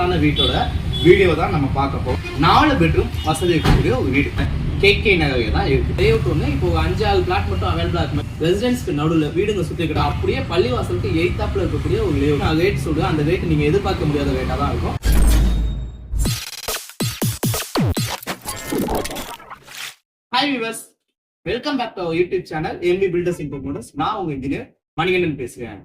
எக்ஸலண்டான வீட்டோட வீடியோ தான் நம்ம பார்க்க போறோம். நாலு பெட்ரூம் வசதி இருக்கக்கூடிய ஒரு வீடு. கேகே நகரில் தான் இருக்கு. லேஅவுட் ஒன்று இப்போ அஞ்சு அஞ்சாறு பிளாட் மட்டும் அவைலபிளாக இருக்கு. ரெசிடென்ஸ்க்கு நடுவில் வீடுங்க சுற்றி இருக்கிற அப்படியே பள்ளிவாசலுக்கு எய்த்தாப்புல இருக்கக்கூடிய ஒரு லேஅவுட் நான் ரேட் சொல்றேன். அந்த ரேட் நீங்க எதிர்பார்க்க முடியாத ரேட்டா தான் இருக்கும். Hi viewers welcome back to YouTube channel MP builders இன்ஃபர்மோட்டர்ஸ் நான் உங்க இன்ஜினியர் மணிகண்டன் பேசுகிறேன்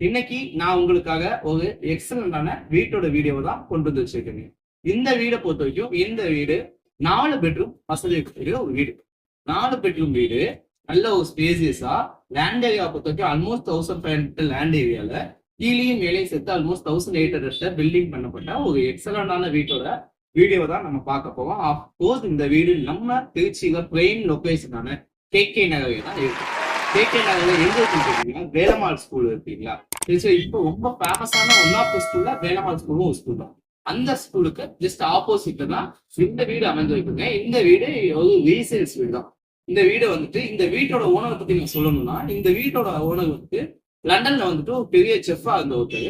இன்னைக்கு நான் உங்களுக்காக ஒரு எக்ஸலண்டான வீட்டோட வீடியோவை தான் கொண்டு வந்து வச்சிருக்கேன் இந்த வீடை பொறுத்த வரைக்கும் இந்த வீடு நாலு பெட்ரூம் வசதி இருக்கக்கூடிய ஒரு வீடு. நாலு பெட்ரூம் வீடு நல்ல ஒரு ஸ்பேசியஸா லேண்ட் ஏரியா பொறுத்த வரைக்கும் almost thousand five hundred land ஏரியால கீழேயும் மேலேயும் சேர்த்து almost thousand eight hundred building பண்ணப்பட்ட ஒரு எக்ஸலண்டான வீட்டோட வீடியோவை தான் நம்ம பார்க்க போவோம் அஃப்கோர்ஸ் இந்த வீடு நம்ம திருச்சியில பிரெயின் லொக்கேஷனான கே கே நகரில் தான் இருக்கு. கே நகர்ல எங்க வேலம்மாள் ஸ்கூல் இருக்கீங்களா? திருச்சியில் இப்போ ரொம்ப ஃபேமஸான ஒன் ஆஃப் த ஸ்கூல்ல வேலம்மாள் ஸ்கூலும் ஒரு ஸ்கூல் தான். அந்த ஸ்கூலுக்கு ஜஸ்ட் ஆப்போசிட்ல தான் இந்த வீடு அமைஞ்சிருக்குங்க இந்த வீடு ஒரு ரீசேல்ஸ் வீடு தான். இந்த வீடு வந்துட்டு இந்த வீட்டோட ஓனரை பத்தி நான் சொல்லணும்னா இந்த வீட்டோட ஓனர் வந்துட்டு லண்டன்ல வந்துட்டு ஒரு பெரிய செஃப்பா இருந்த ஒருத்தர்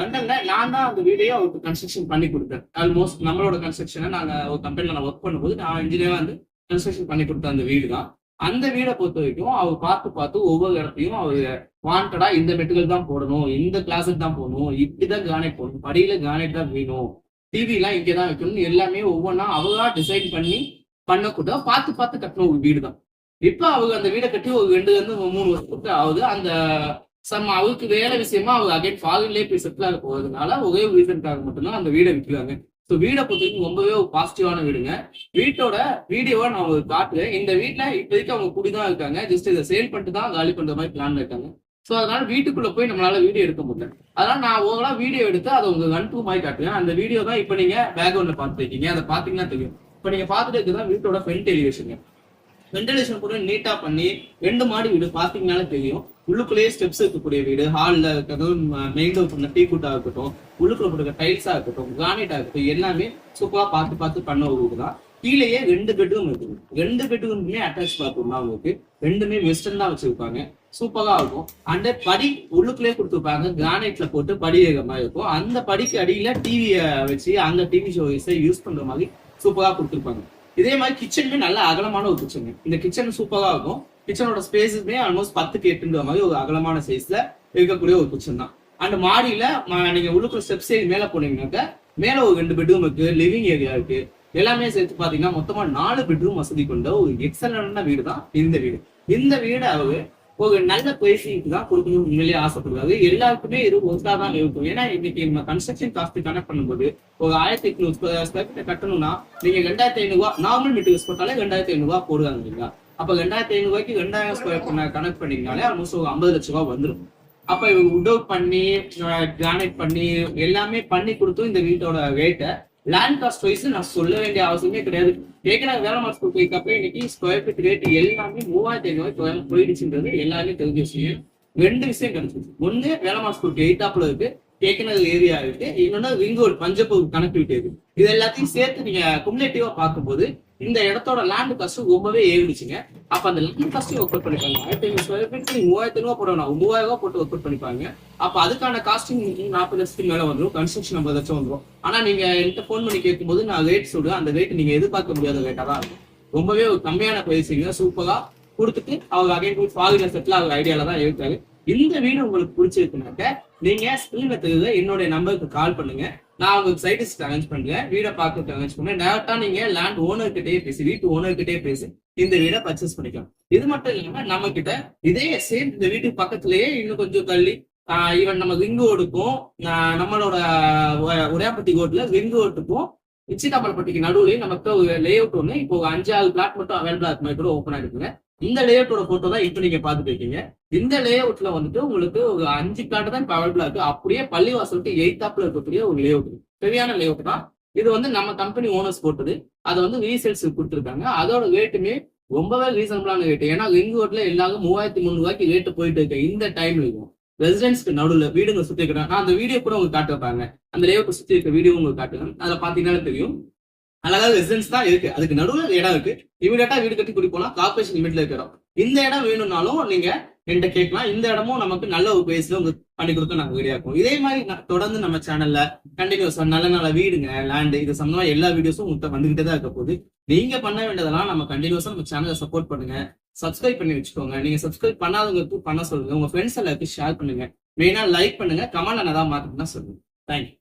லண்டன்ல நான் தான் அந்த வீடையே அவருக்கு கன்ஸ்ட்ரக்ஷன் பண்ணி கொடுத்தேன். ஆல்மோஸ்ட் நம்மளோட கன்ஸ்ட்ரக்ஷனை நாங்க ஒரு கம்பெனில நான் ஒர்க் பண்ணும்போது நான் இன்ஜினியரா வந்து கன்ஸ்ட்ரக்ஷன் பண்ணி கொடுத்த அந்த வீடு தான். அந்த வீடை பொறுத்த வரைக்கும் அவர் பார்த்து பார்த்து ஒவ்வொரு இடத்தையும் அவர் வாண்டடா இந்த மெட்டுகள் தான் போடணும் இந்த கிளாஸுக்கு தான் போகணும் இப்படிதான் கானே போடணும் படியில கானேட் தான் வேணும் டிவி எல்லாம் இங்கே தான் வைக்கணும் எல்லாமே ஒவ்வொன்றா அவங்களா டிசைன் பண்ணி பண்ணக்கூட பார்த்து பார்த்து கட்டின ஒரு வீடு தான் இப்ப அவங்க அந்த வீடை கட்டி ஒரு ரெண்டு இருந்து மூணு வருஷத்துக்கு ஆகுது. அந்த சம் அவருக்கு வேலை விஷயமா அவங்க அகைன் ஃபாரின்லேயே போய் செட்டில் ஆக போகிறதுனால ஒரே ரீசன்காக மட்டும்தான் அந்த வீடை விற்கிறாங்க ஸோ வீடை பொறுத்தவரைக்கும் ரொம்பவே ஒரு பாசிட்டிவான வீடுங்க. வீட்டோட வீடியோவை நான் உங்களுக்கு காட்டுறேன். இந்த வீட்டில் இப்போதைக்கு அவங்க குடி தான் இருக்காங்க. ஜஸ்ட் இதை சேல் பண்ணிட்டு தான் காலி பண்ணுற மாதிரி பிளான் இருக்காங்க. ஸோ அதனால வீட்டுக்குள்ள போய் நம்மளால வீடியோ எடுக்க முடியல. அதனால நான் ஓவரா வீடியோ எடுத்து அதை உங்களுக்கு அனுப்பு மாதிரி காட்டுறேன். அந்த வீடியோ தான் இப்போ நீங்க பேக்ரவுண்ட்ல பார்த்துருக்கீங்க அதை பார்த்தீங்கன்னா தெரியும். இப்போ நீங்க பார்த்துட்டு தான் வீட்டோட ஃப்ரண்ட் எலிவேஷன் வென்டிலேஷன் கூட நீட்டா பண்ணி ரெண்டு மாடி வீடு பார்த்தீங்கனாலே தெரியும். உள்ளுக்குள்ளேயே ஸ்டெப்ஸ் இருக்கக்கூடிய வீடு ஹாலில் இருக்கிறது மெயின் டோர் பண்ண டீ கூட்டாக இருக்கட்டும் உள்ளுக்குள்ள போட்டுக்க டைல்ஸாக இருக்கட்டும் கிரானைட்டாக இருக்கட்டும் எல்லாமே சூப்பராக பார்த்து பார்த்து பண்ண ஒரு தான். கீழேயே ரெண்டு பெட்ரூம் இருக்குது ரெண்டு பெட்ரூமுமே அட்டாச் பாத்ரூம் தான் உங்களுக்கு ரெண்டுமே வெஸ்டர்ன் தான் வச்சிருப்பாங்க. சூப்பரா இருக்கும். அந்த படி உள்ளுக்குள்ளே கொடுத்துருப்பாங்க. கிரானைட்ல போட்டு படி ஏற மாதிரி இருக்கும். அந்த படிக்கு அடியில டிவியை வச்சு அந்த டிவி ஷோஸை யூஸ் பண்ற மாதிரி சூப்பரா கொடுத்துருப்பாங்க. இதே மாதிரி கிச்சனுமே நல்ல அகலமான ஒரு கிச்சன் இந்த கிச்சன் சூப்பரா இருக்கும். கிச்சனோட ஸ்பேஸுமே ஆல்மோஸ்ட் பத்துக்கு எட்டுன்ற மாதிரி ஒரு அகலமான சைஸ்ல இருக்கக்கூடிய ஒரு கிச்சன் தான். அண்ட் மாடியில நீங்க உள்ளுக்குள்ள ஸ்டெப்ஸ் ஏறி மேல போனீங்கன்னாக்க மேல ஒரு ரெண்டு பெட்ரூம் இருக்கு லிவிங் ஏரியா இருக்கு. எல்லாமே சேர்த்து பாத்தீங்கன்னா மொத்தமா நாலு பெட்ரூம் வசதி கொண்ட ஒரு எக்ஸலண்டான வீடு தான் இந்த வீடு. இந்த வீடு அவரு ஒரு நல்ல பேசிக்கு தான் கொடுக்கணும் உண்மையிலேயே ஆசைப்படுறாரு. எல்லாருக்குமே இது ஒன்றா தான் இருக்கும். ஏன்னா இன்னைக்கு நம்ம கன்ஸ்ட்ரக்ஷன் காஸ்ட் கனெக்ட் பண்ணும்போது ஒரு ஆயிரத்தி எட்நூறு ஸ்கொயர் ஃபீட் கட்டணும்னா நீங்க ரெண்டாயிரத்தி ஐநூறுவா நார்மல் மெட்டீரியல்ஸ் போட்டாலே ரெண்டாயிரத்தி ஐநூறுவா போடுவாங்க இல்லைங்களா? அப்ப ரெண்டாயிரத்தி ஐநூறு ரூபாய்க்கு ரெண்டாயிரம் ஸ்கொயர் பண்ண கணக்கு பண்ணீங்கனாலே ஆல்மோஸ்ட் ஒரு ஐம்பது லட்ச ரூபா வந்துடும் அப்ப இவங்க உட் அவுட் பண்ணி கிரானைட் பண்ணி எல்லாமே பண்ணி கொடுத்தும் இந்த வீட்டோட ரேட்டை லேண்ட் காஸ்ட் வைஸ் நான் சொல்ல வேண்டிய அவசியமே கிடையாது. ஏற்கனவே வேலை மாசத்துக்கு போய்க்கப்ப இன்னைக்கு ஸ்கொயர் ஃபீட் ரேட் எல்லாமே மூவாயிரத்தி ஐநூறு போயிடுச்சுன்றது எல்லாருமே தெரிஞ்ச விஷயம். ரெண்டு விஷயம் கிடைச்சிச்சு ஒண்ணு வேலை மாசத்துக்கு எயிட்டாப்ல இருக்கு. கேக்கனல் ஏரியா இருக்கு. இன்னொன்னு ரிங் ரோடு பஞ்சப்பூர் கனெக்டிவிட்டி இருக்கு. இது எல்லாத்தையும் சேர்த்து நீங்க குமுலேட்டிவா பார்க்கும்போது இந்த இடத்தோட லேண்ட் காஸ்ட் ரொம்பவே ஏறிடுச்சுங்க. அப்ப அந்த லேண்ட் காஸ்ட்டையும் ஒர்க் அவுட் பண்ணிப்பாங்க. ஆயிரத்தி ஐநூறு ஸ்கொயர் ஃபீட் மூவாயிரத்தி ரூபா போடணும். மூவாயிரம் ரூபா போட்டு ஒர்க் அவுட் பண்ணிப்பாங்க. அப்ப அதுக்கான காஸ்டிங் நாற்பது லட்சத்துக்கு மேல வந்துடும் கன்ஸ்ட்ரக்ஷன் ஐம்பது லட்சம் வந்துடும் ஆனா நீங்க என்கிட்ட ஃபோன் பண்ணி கேட்கும்போது நான் ரேட் சொல்றேன். அந்த ரேட் நீங்க எதிர்பார்க்க முடியாத ரேட்டா தான் இருக்கும். ரொம்பவே ஒரு கம்மியான பிரைசிங்க சூப்பரா கொடுத்துட்டு அவங்க அகைன் போய் செட்டில் அவர் ஐடியால தான் இருக்காரு. இந்த வீடு உங்களுக்கு பிடிச்சிருக்குனாக்க நீங்க ஸ்கிரீன்ல தெரியுது என்னுடைய நம்பருக்கு கால் பண்ணுங்க. நான் உங்களுக்கு சைட்டிஸ்ட் அரேஞ்ச் பண்றேன். வீடை பார்க்கறதுக்கு அரேஞ்ச் பண்ணுறேன் டேரக்டா நீங்க லேண்ட் ஓனர் கிட்டே பேசி வீட்டு ஓனர் கிட்டே பேசி இந்த வீடை பர்ச்சேஸ் பண்ணிக்கலாம். இது மட்டும் இல்லாம நம்ம கிட்ட இதே சேம் இந்த வீட்டுக்கு பக்கத்துலயே இன்னும் கொஞ்சம் தள்ளி ஈவன் நம்ம ரிங் ரோடுக்கும் நம்மளோட உரையாப்பட்டி கோட்ல ரோட்ல ரிங் ரோட்டுக்கும் இச்சிதாப்பல்பட்டிக்கு நமக்கு ஒரு லே அவுட் ஒன்று இப்போ அஞ்சு அஞ்சாறு பிளாட் மட்டும் அவைலபிளா இருக்கு மாதிரி கூட ஓப்பன் ஆயிருக்குங்க இந்த லே அவுட்டோட போட்டோ தான் இப்போ நீங்க பாத்துட்டு இருக்கீங்க. இந்த லே அவுட்ல வந்துட்டு உங்களுக்கு ஒரு அஞ்சு பிளாட் தான் அவைலபிளா இருக்கு அப்படியே பள்ளிவாசலுக்கு எயித்தாப்ல இருக்கக்கூடிய ஒரு லே அவுட் சரியான லே அவுட் தான். இது வந்து நம்ம கம்பெனி ஓனர்ஸ் போட்டது. அதை வந்து ரீசேல்ஸ் கொடுத்துருக்காங்க. அதோட ரேட்டுமே ரொம்பவே ரீசனபிளான ரேட்டு ஏன்னா ரிங் ரோட்ல எல்லாரும் மூவாயிரத்தி மூணு ரூபாய்க்கு ரேட்டு போயிட்டு இருக்கு. இந்த டைம்லயும் ரெசிடென்ஸ்க்கு நடுவில் வீடுங்க சுத்தி நான் அந்த வீடியோ கூட உங்களுக்கு காட்டுவாங்க அந்த லேஅவுட் சுத்தி இருக்க வீடியோ உங்களுக்கு காட்டுறேன். அதை பாத்தீங்கன்னா தெரியும். அழகாக ரெசிடென்ஸ் தான் இருக்கு. அதுக்கு நடுவில் இடம் இருக்கு. இமீடியட்டா வீடு கட்டி குடி போனா கார்பரேஷன் லிமிட்ல இருக்கிறோம் இந்த இடம் வேணும்னாலும் நீங்க என்கிட்ட கேட்கலாம். இந்த இடமும் நமக்கு நல்ல ஒரு பேஸ்ல உங்களுக்கு பண்ணி கொடுக்க நாங்க ரெடியா இருக்கும் இதே மாதிரி தொடர்ந்து நம்ம சேனல்ல கண்டினியூஸ் நல்ல நல்ல வீடுங்க லேண்டு இது சம்பந்தமா எல்லா வீடியோஸும் உங்கள்கிட்ட வந்துகிட்டே தான் இருக்க போகுது. நீங்க பண்ண வேண்டியதெல்லாம் நம்ம கண்டினியூஸா நம்ம சேனலை சப்போர்ட் பண்ணுங்க. சப்ஸ்கிரைப் பண்ணி வச்சுக்கோங்க. நீங்க சப்ஸ்கிரைப் பண்ணாதவங்களுக்கு பண்ண சொல்லுங்க. உங்க ஃப்ரெண்ட்ஸ் எல்லாருக்கும் ஷேர் பண்ணுங்க. மெயினா லைக் பண்ணுங்க. கமெண்ட் என்னதான் மாத்துக்குன்னா சொல்லுங்க. தேங்க்யூ